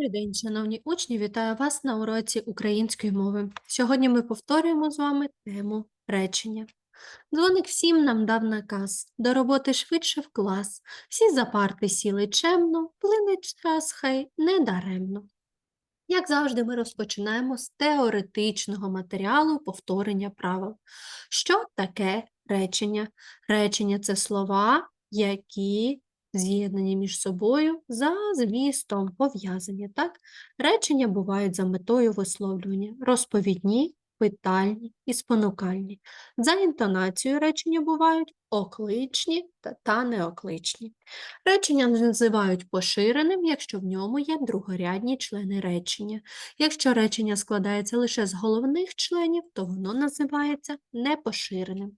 Добрий день, шановні учні! Вітаю вас на уроці української мови. Сьогодні ми повторюємо з вами тему речення. Дзвоник всім нам дав наказ, до роботи швидше в клас. Всі за парти сіли чемно, плине час хай не даремно. Як завжди, ми розпочинаємо з теоретичного матеріалу повторення правил. Що таке речення? Речення це слова, які з'єднані між собою за змістом, пов'язані. Так? Речення бувають за метою висловлювання, розповідні, питальні і спонукальні. За інтонацією речення бувають окличні та, неокличні. Речення називають поширеним, якщо в ньому є другорядні члени речення. Якщо речення складається лише з головних членів, то воно називається непоширеним.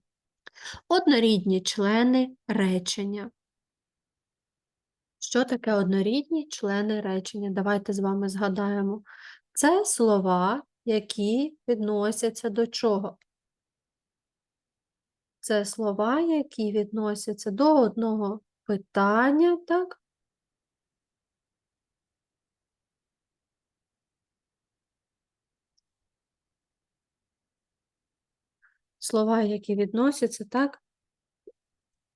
Однорідні члени речення. Що таке однорідні члени речення? Давайте з вами згадаємо. Це слова, які відносяться до чого? Це слова, які відносяться до одного питання, так? Слова, які відносяться, так?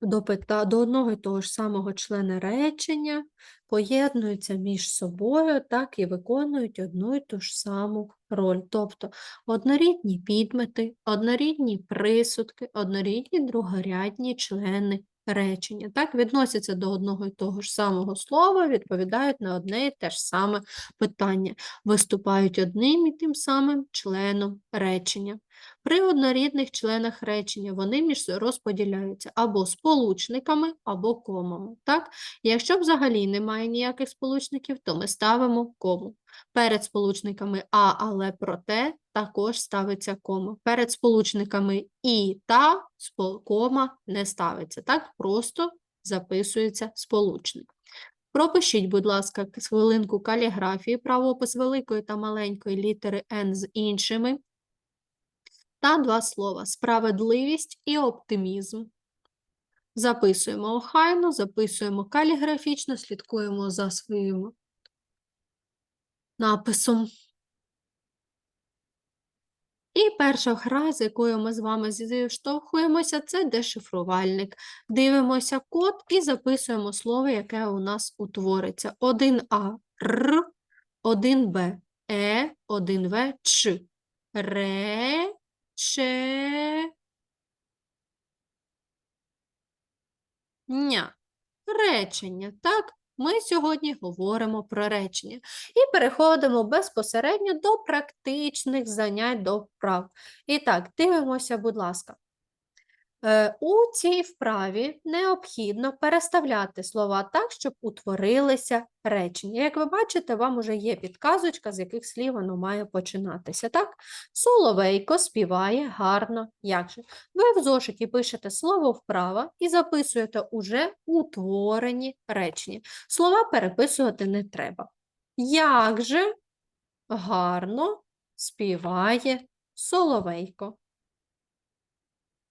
До, до одного і того ж самого члена речення, поєднуються між собою, так і виконують одну і ту ж саму роль. Тобто однорідні підмети, однорідні присудки, однорідні другорядні члени речення. Так, відносяться до одного і того ж самого слова, відповідають на одне і те ж саме питання, виступають одним і тим самим членом речення. При однорідних членах речення вони між розподіляються або сполучниками, або комами. Так? Якщо взагалі немає ніяких сполучників, то ми ставимо кому. Перед сполучниками а, але проте також ставиться кома. Перед сполучниками і та кома не ставиться. Так просто записується сполучник. Пропишіть, будь ласка, хвилинку каліграфії, правопис великої та маленької літери Н з іншими. Та два слова справедливість і оптимізм. Записуємо охайно, записуємо каліграфічно, слідкуємо за своїм написом. І перша гра, з якою ми з вами зіштовхуємося, це дешифрувальник. Дивимося код і записуємо слово, яке у нас утвориться. 1А Р, 1Б Е, 1В Ч. Ре, Че. Ня. Речення, так? Ми сьогодні говоримо про речення і переходимо безпосередньо до практичних занять до вправ. І так, дивимося, будь ласка. Е, у цій вправі необхідно переставляти слова так, щоб утворилися речення. Як ви бачите, вам вже є підказочка, з яких слів воно має починатися. Так? Соловейко співає гарно. Як же? Ви в зошиті пишете слово вправо і записуєте уже утворені речення. Слова переписувати не треба. Як же гарно співає соловейко?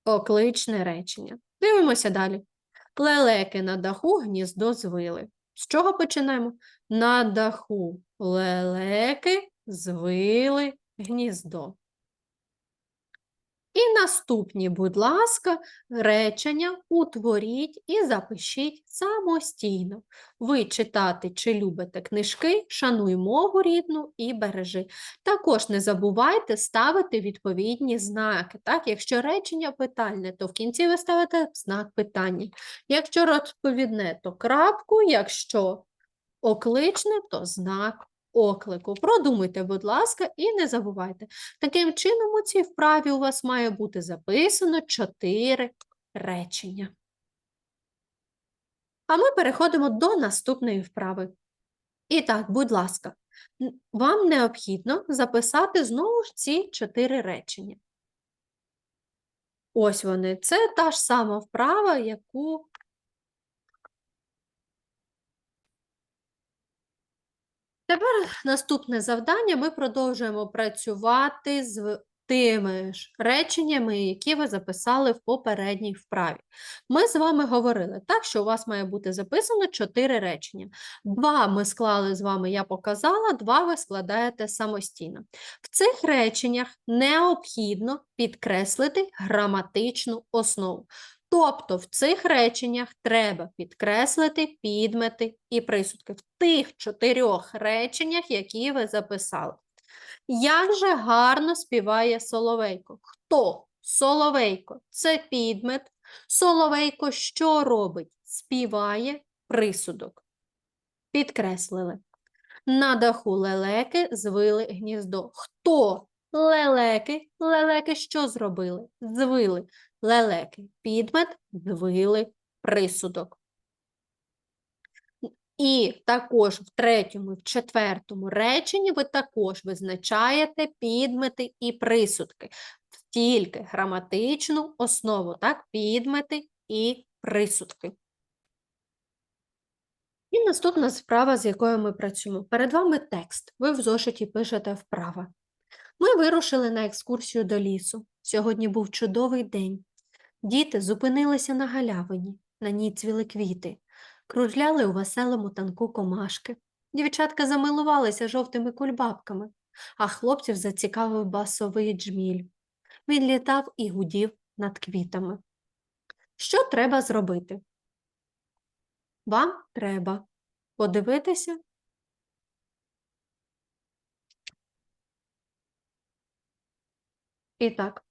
Окличне речення. Дивимося далі. Лелеки на даху гніздо звили. З чого починаємо? На даху лелеки звили гніздо. І наступні, будь ласка, речення утворіть і запишіть самостійно. Ви читати чи любите книжки, шануй мову рідну і бережи. Також не забувайте ставити відповідні знаки. Так? Якщо речення питальне, то в кінці ви ставите знак питання. Якщо розповідне, то крапку, якщо окличне, то знак оклику. Продумуйте, будь ласка, і не забувайте. Таким чином, у цій вправі у вас має бути записано чотири речення. А ми переходимо до наступної вправи. І так, будь ласка, вам необхідно записати знову ж ці чотири речення. Ось вони. Це та ж сама вправа, яку Тепер наступне завдання ми продовжуємо працювати з тими ж реченнями, які ви записали в попередній вправі. Ми з вами говорили так, що у вас має бути записано чотири речення. Два ми склали з вами, я показала, два ви складаєте самостійно. В цих реченнях необхідно підкреслити граматичну основу. Тобто в цих реченнях треба підкреслити підмети і присудки в тих чотирьох реченнях, які ви записали. Як же гарно співає Соловейко? Хто? Соловейко це підмет. Соловейко що робить? Співає присудок. Підкреслили. На даху лелеки звили гніздо. Хто? Лелеки. Лелеки що зробили? Звили. Лелеки. Підмет, звили присудок. І також в третьому і в четвертому реченні ви також визначаєте підмети і присудки, тільки граматичну основу, так? Підмети і присудки. І наступна справа, з якою ми працюємо. Перед вами текст. Ви в зошиті пишете вправо. Ми вирушили на екскурсію до лісу. Сьогодні був чудовий день. Діти зупинилися на галявині, на ній цвіли квіти кружляли у веселому танку комашки. Дівчатка замилувалися жовтими кульбабками, а хлопців зацікавив басовий джміль. Він літав і гудів над квітами. Що треба зробити? Вам треба подивитися. І так.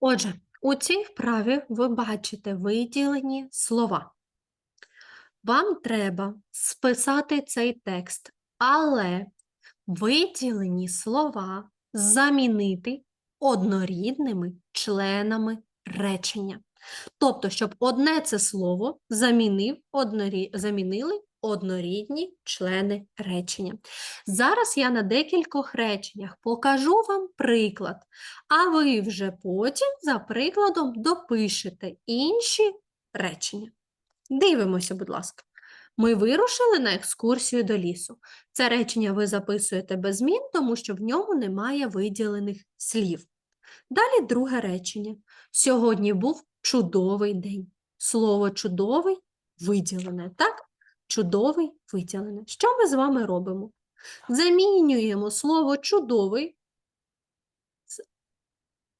Отже, у цій вправі ви бачите виділені слова. Вам треба списати цей текст, але виділені слова замінити однорідними членами речення. Тобто, щоб одне це слово замінив, однорі... замінили однорідні члени речення. Зараз я на декількох реченнях покажу вам приклад, а ви вже потім за прикладом допишете інші речення. Дивимося, будь ласка. Ми вирушили на екскурсію до лісу. Це речення ви записуєте без змін, тому що в ньому немає виділених слів. Далі друге речення. Сьогодні був чудовий день. Слово чудовий виділене, так? Чудовий виділене. Що ми з вами робимо? Замінюємо слово чудовий з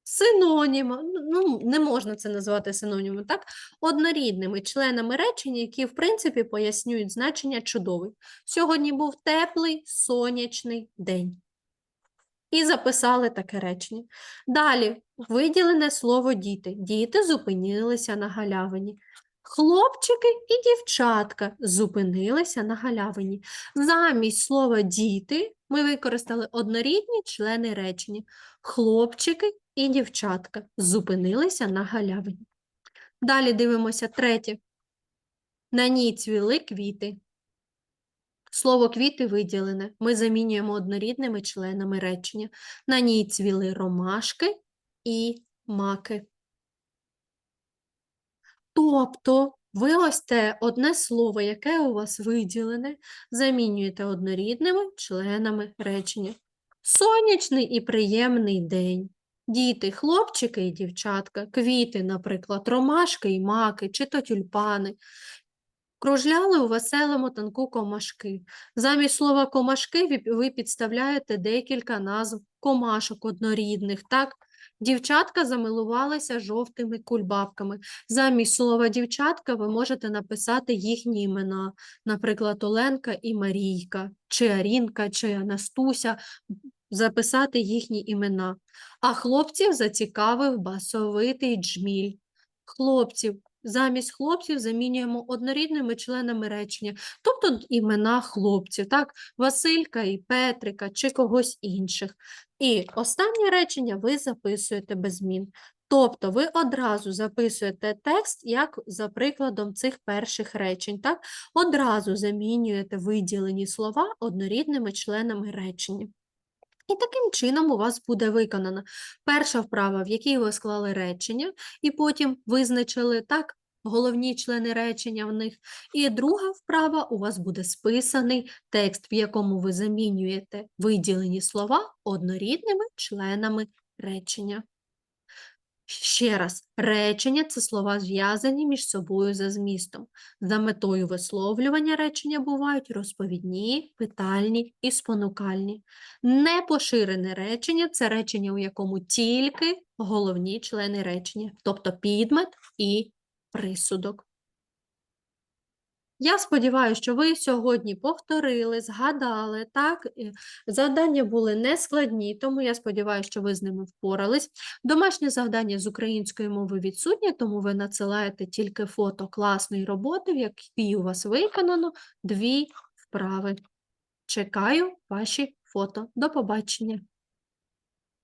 синонімом, ну, не можна це назвати синонімом, так? Однорідними членами речення, які, в принципі, пояснюють значення чудовий. Сьогодні був теплий сонячний день. І записали таке речення. Далі виділене слово діти. Діти зупинилися на галявині. Хлопчики і дівчатка зупинилися на галявині. Замість слова діти ми використали однорідні члени речення. Хлопчики і дівчатка зупинилися на галявині. Далі дивимося третє. На ній цвіли квіти. Слово квіти виділене. Ми замінюємо однорідними членами речення. На ній цвіли ромашки і маки. Тобто ви ось те одне слово, яке у вас виділене, замінюєте однорідними членами речення. Сонячний і приємний день. Діти, хлопчики і дівчатка, квіти, наприклад, ромашки і маки, чи то тюльпани. Кружляли у веселому танку комашки. Замість слова комашки ви- підставляєте декілька назв комашок однорідних, так? Дівчатка замилувалися жовтими кульбабками. Замість слова дівчатка ви можете написати їхні імена, наприклад, Оленка і Марійка, чи Арінка, чи Анастуся, записати їхні імена. А хлопців зацікавив басовитий джміль. Хлопців. Замість хлопців замінюємо однорідними членами речення, тобто імена хлопців, так? Василька і Петрика чи когось інших. І останнє речення ви записуєте без змін. Тобто ви одразу записуєте текст, як за прикладом цих перших речень. Так? Одразу замінюєте виділені слова однорідними членами речення. І таким чином у вас буде виконана перша вправа, в якій ви склали речення, і потім визначили так головні члени речення в них. І друга вправа у вас буде списаний текст, в якому ви замінюєте виділені слова однорідними членами речення. Ще раз, речення це слова зв'язані між собою за змістом. За метою висловлювання речення бувають розповідні, питальні і спонукальні. Непоширене речення це речення, у якому тільки головні члени речення, тобто підмет і присудок. Я сподіваюся, що ви сьогодні повторили, згадали, так? Завдання були нескладні, тому я сподіваюся, що ви з ними впорались. Домашнє завдання з української мови відсутнє, тому ви надсилаєте тільки фото класної роботи, в якій у вас виконано дві вправи. Чекаю ваші фото. До побачення!